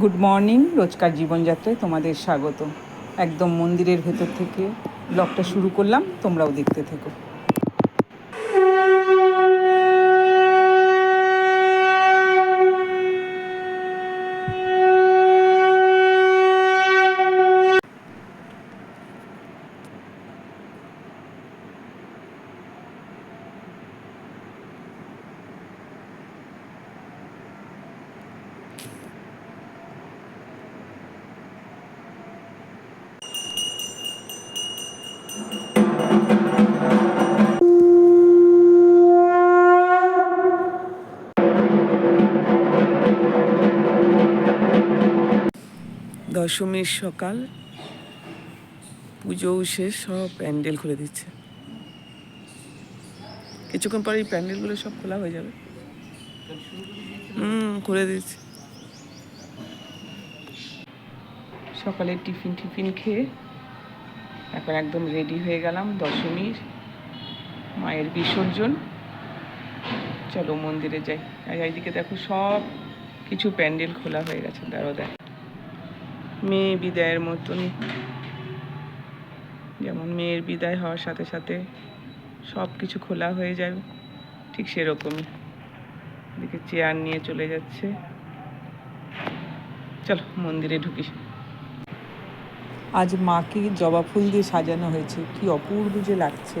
Good morning রোজকার জীবনযাত্রায় তোমাদের স্বাগত। একদম মন্দিরের ভেতর থেকে ব্লগটা শুরু করলাম, তোমরাও দেখতে থেকো। দশমীর সকাল, পুজোও শেষ, সব প্যান্ডেল খুলে দিচ্ছে। কিছুক্ষণ পরে এই প্যান্ডেলগুলো সব খোলা হয়ে যাবে। হুম, খুলে দিচ্ছে। সকালে টিফিন টিফিন খেয়ে এখন একদম রেডি হয়ে গেলাম দশমীর, মায়ের বিসর্জন। চলো মন্দিরে যাই। আর এইদিকে দেখো সব কিছু প্যান্ডেল খোলা হয়ে গেছে। দাঁড়ো দেখ। মেয়ে বিদায়ের মতন। যেমন মেয়ের বিদায় হওয়ার সাথে সাথে সব কিছু খোলা হয়ে যাবে ঠিক সেরকমই। এদিকে চেয়ার নিয়ে চলে যাচ্ছে। চলো, মন্দিরে ঢুকি। আজ মাকে জবা ফুল দিয়ে সাজানো হয়েছে। কি অপূর্ব যে লাগছে।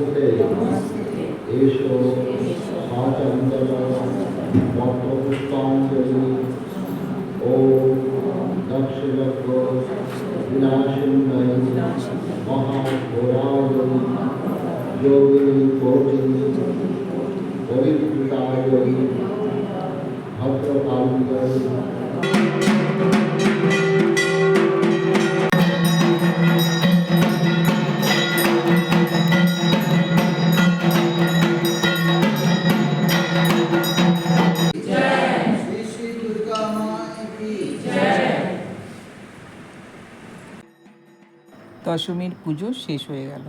নমস্তে এসো সচন্দন বক্রপুষ্পাঞ্জলি ও দক্ষিণজ্ঞ বিনাশিন্নয়ী মহাঘোরাবলী যোগিনী কোটিনী পবিত্রতায় ভদ্রকালী দশমীর পুজো শেষ হয়ে গেল।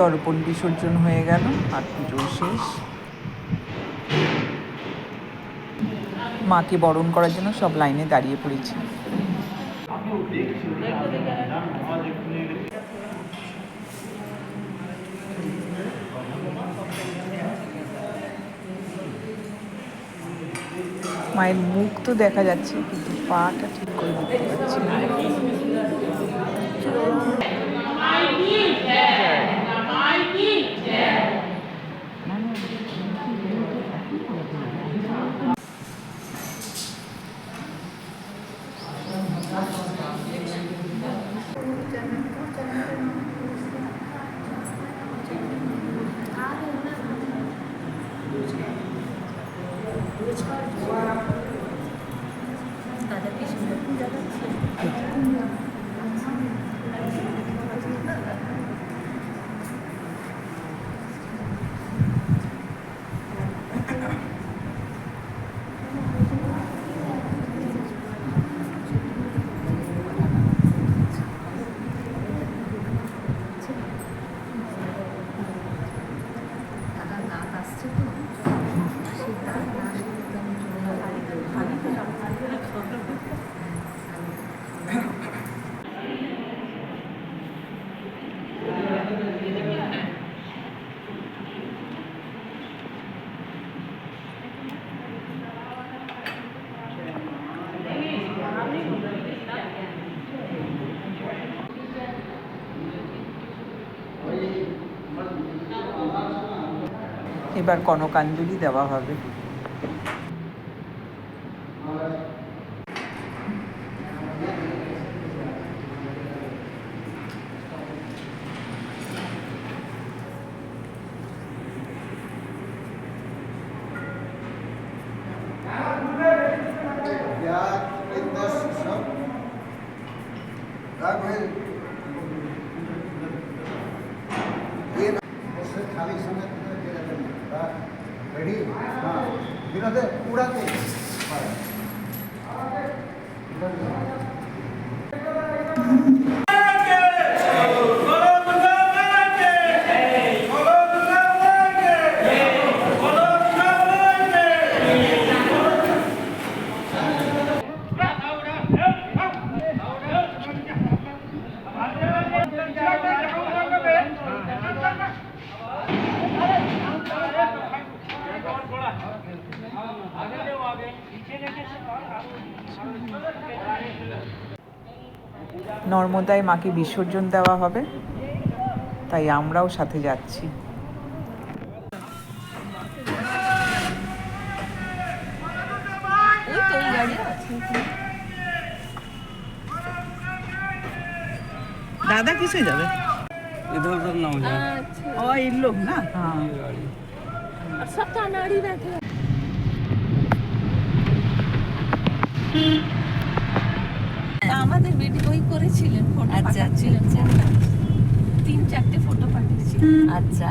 দর্পণ বিসর্জন হয়ে গেল আর পুজো শেষ। মাকে বরণ করার জন্য সব লাইনে দাঁড়িয়ে পড়েছি। মায়ের মুখ তো দেখা যাচ্ছে, কিন্তু পাটা ঠিক করে দেখতে পাচ্ছি না। এবার কনকাঞ্জলি দেওয়া হবে। आगे आगे पीछे लेके चलो নর্মদায় মাকে বিসর্জন দেওয়া হবে তাই আমরাও সাথে যাচ্ছি দাদা কিসে যাবে इधर उधर ना हो जाए ও এই লোক না হ্যাঁ और सब तो अनाड़ी बैठे हैं। আমাদের ভিডিওই করেছিলেন ফটো আচ্ছা, পাঠাচ্ছিলেন আচ্ছা, তিন চারটে ফটো পাঠিয়েছিলেন। আচ্ছা।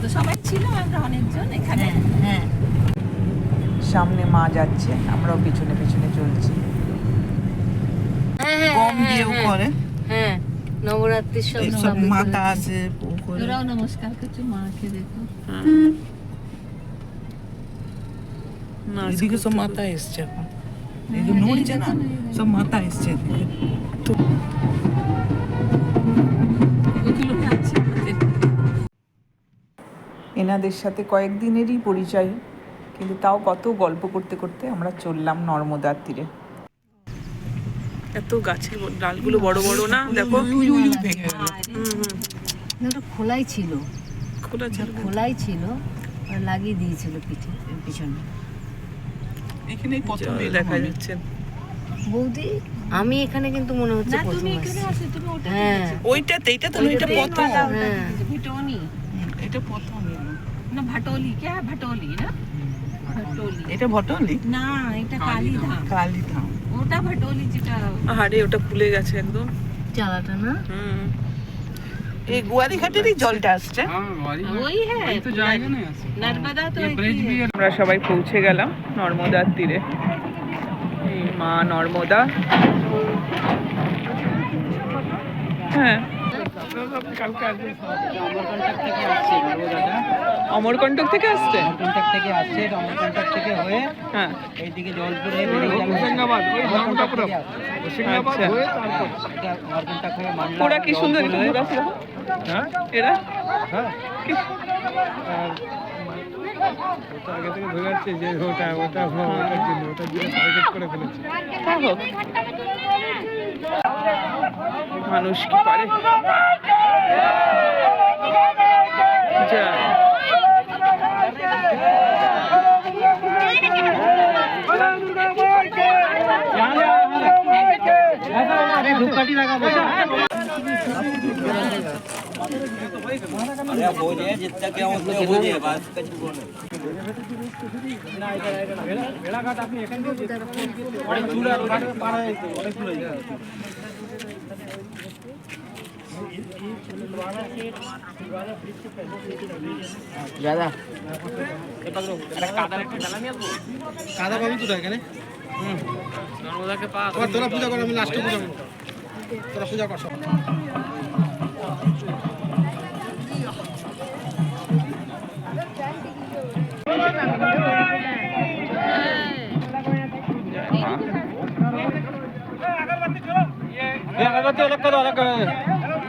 তো সবাই ছিল আমরা অনেকজন এখানে। হ্যাঁ হ্যাঁ। সামনে মা যাচ্ছে আমরাও পিছনে পিছনে চলছি। হ্যাঁ হ্যাঁ, গম দিয়েও করে। নবরাত্রির সব সবই আছে। তোরাও নমস্কার করছ মাকে দেখো। এদিকে সব মাথা এসছে এখন। এই যে নড়ছে না সব মাথা এসছে তো ওগুলো আছে আমাদের। এনাদের সাথে কয়েকদিনেরই পরিচয় কিন্তু তাও কত গল্প করতে করতে আমরা চললাম নর্মদার তীরে। এত গাছের ডালগুলো বড় বড় না? দেখো। ওটা খোলাই ছিল। খোলা খোলাই ছিল আর লাগিয়ে দিয়েছিল পিঠে পিছনে। এখানেই প্রথমেই দেখা যাচ্ছে। বৌদি? আমি এখানে কিন্তু মনে হচ্ছে না তুমি এখানে আছো তুমি ওটা হ্যাঁ। ওইটাতে এইটা তো ওইটা প্রথম হ্যাঁ। ভিটনি। এটা প্রথম। না ভাটোলি কে? ভাটোলি না? ভাটলি। এটা ভাটলি? না এটা কালীধাম। কালীধাম। ওটা ভাটোলি যেটা আরে ওটা খুলে গেছে একদম। চালাটা না? হুম। এই গোয়ারি ঘাটেরই জলটা আসছে हाँ वारी वही है तो जाएगा ना यहाँ से नर्मदा तो ये एक ब्रिज ही भी है। है আমরা সবাই পৌঁছে গেলাম নর্মদার তীরে এই মা নর্মদা হ্যাঁ অমরকণ্টক থেকে আসছে? অমরকণ্টক থেকে আসছে অমরকণ্টক থেকে হয়ে হ্যাঁ। এইদিকে জলপুরে হোসেঙ্গাবাদ হোসেঙ্গাবাদ ওরা কি সুন্দর হ্যাঁ? এরা? হ্যাঁ। ওটা আগে থেকে ধরে যে ওটা ওটা ওটার জন্য ওটা দিয়ে করে ফেলেছে। হ্যাঁ, হ্যাঁ। মানুষ কি পারে? ধূপকাঠি লাগা ভেড়াঘাট আপনি এখান থেকে অনেক দূর যেতে হবে, অনেক দূর যাবে। কাদা পাবি তো এখানে তোরা তোরা পূজা কর আমি লাস্টে পূজা করবো তোরা পূজা কর সব ये अगरबत्ती अलग करो अलग करो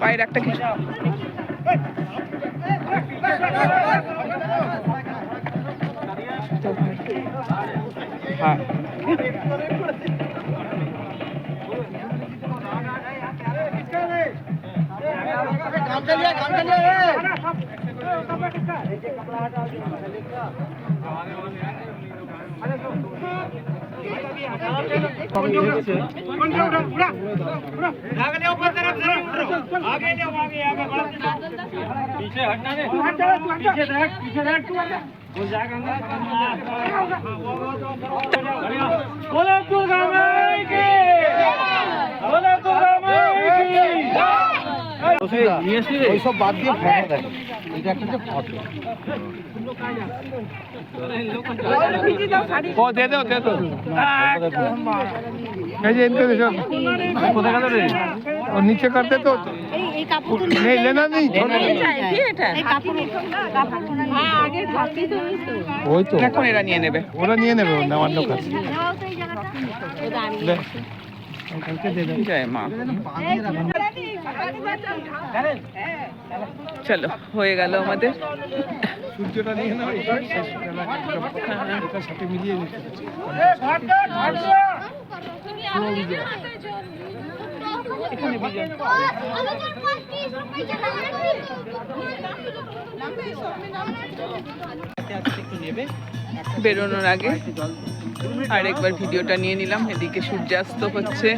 পায়ের একটা কিছু হ্যাঁ। पीछे हटना रे पीछे देख पीछे देख वो जाएगा बोलो दुर्गा माई की बोलो दुर्गा माई की ওইসব বাদ দিয়ে ফটো দেখো এটা একটা যে ফটো ও দে দাও দে দাও এই যে इनको देखो কোথায় গেল রে ও নিচে করতে তো नहीं लेना नहीं छोड़ ওই তো এখন এরা নিয়ে নেবে ওরা নিয়ে নেবে নেওয়ার লোক আছে চলো হয়ে গেল আমাদের। সূর্যটা নিয়ে নাও এটা শেষবেলা একদম এটার সাথে মিলিয়ে নিতে বেরোনোর আগে। আর একবার ভিডিওটা নিয়ে নিলাম এদিকে সূর্যাস্ত হচ্ছে।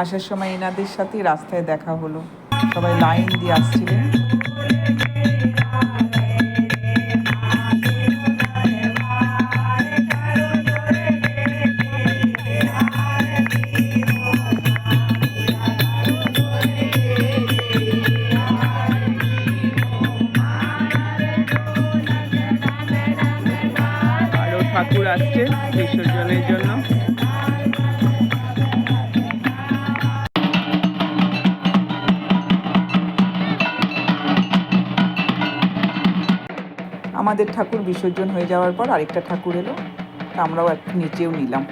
আসার সময় এনাদের সাথে রাস্তায় দেখা হলো। সবাই লাইন দিয়ে আসছিলেন। আমাদের ঠাকুর বিসর্জন হয়ে যাওয়ার পর আরেকটা ঠাকুর এলো আমরাও একটু নিচেও নিলাম।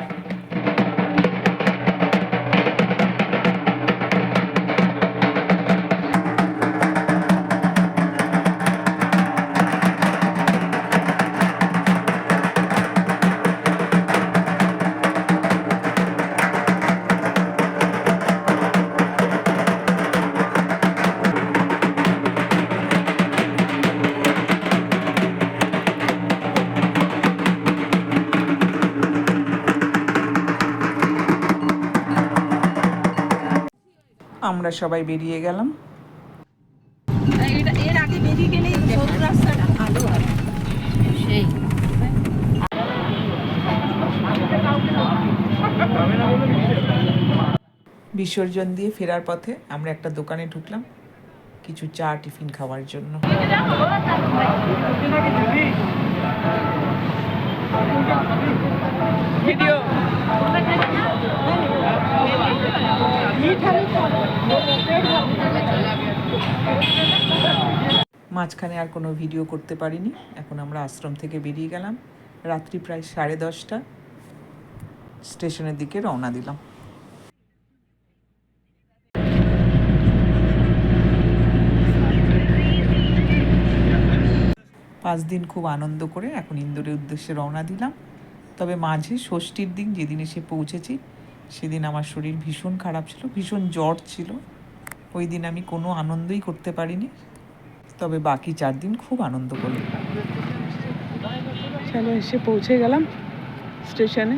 আমরা সবাই বেরিয়ে গেলাম। এর আগে বেরিয়ে গেলেই রাস্তাটা আর সেই বিসর্জন দিয়ে ফেরার পথে আমরা একটা দোকানে ঢুকলাম, কিছু চা টিফিন খাওয়ার জন্য। ভিডিও। মাঝখানে আর কোনো ভিডিও করতে পারিনি। এখন আমরা আশ্রম থেকে বেরিয়ে গেলাম। রাত্রি প্রায় সাড়ে দশটা। স্টেশনের দিকে রওনা দিলাম। পাঁচ দিন খুব আনন্দ করে এখন ইন্দোরের উদ্দেশ্যে রওনা দিলাম। তবে মাঝে ষষ্ঠীর দিন যেদিন এসে পৌঁছেছি সেদিন আমার শরীর ভীষণ খারাপ ছিল ভীষণ জ্বর ছিল ওই দিন আমি কোনো আনন্দই করতে পারিনি তবে বাকি চার দিন খুব আনন্দ করি চলো এসে পৌঁছে গেলাম স্টেশনে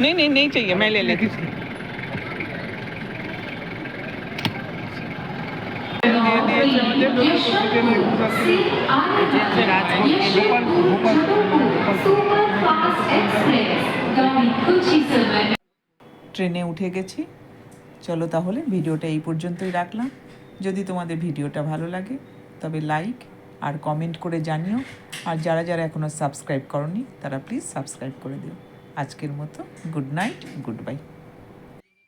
नहीं नहीं नहीं चाहिए मैं ले लेती ট্রেনে উঠে গেছি। চলো তাহলে ভিডিওটা এই পর্যন্তই রাখলাম। যদি তোমাদের ভিডিওটা ভালো লাগে তবে লাইক আর কমেন্ট করে জানিও। আর যারা যারা এখনও সাবস্ক্রাইব করনি তারা প্লিজ সাবস্ক্রাইব করে দিও। আজকের মতো গুড নাইট গুড বাই।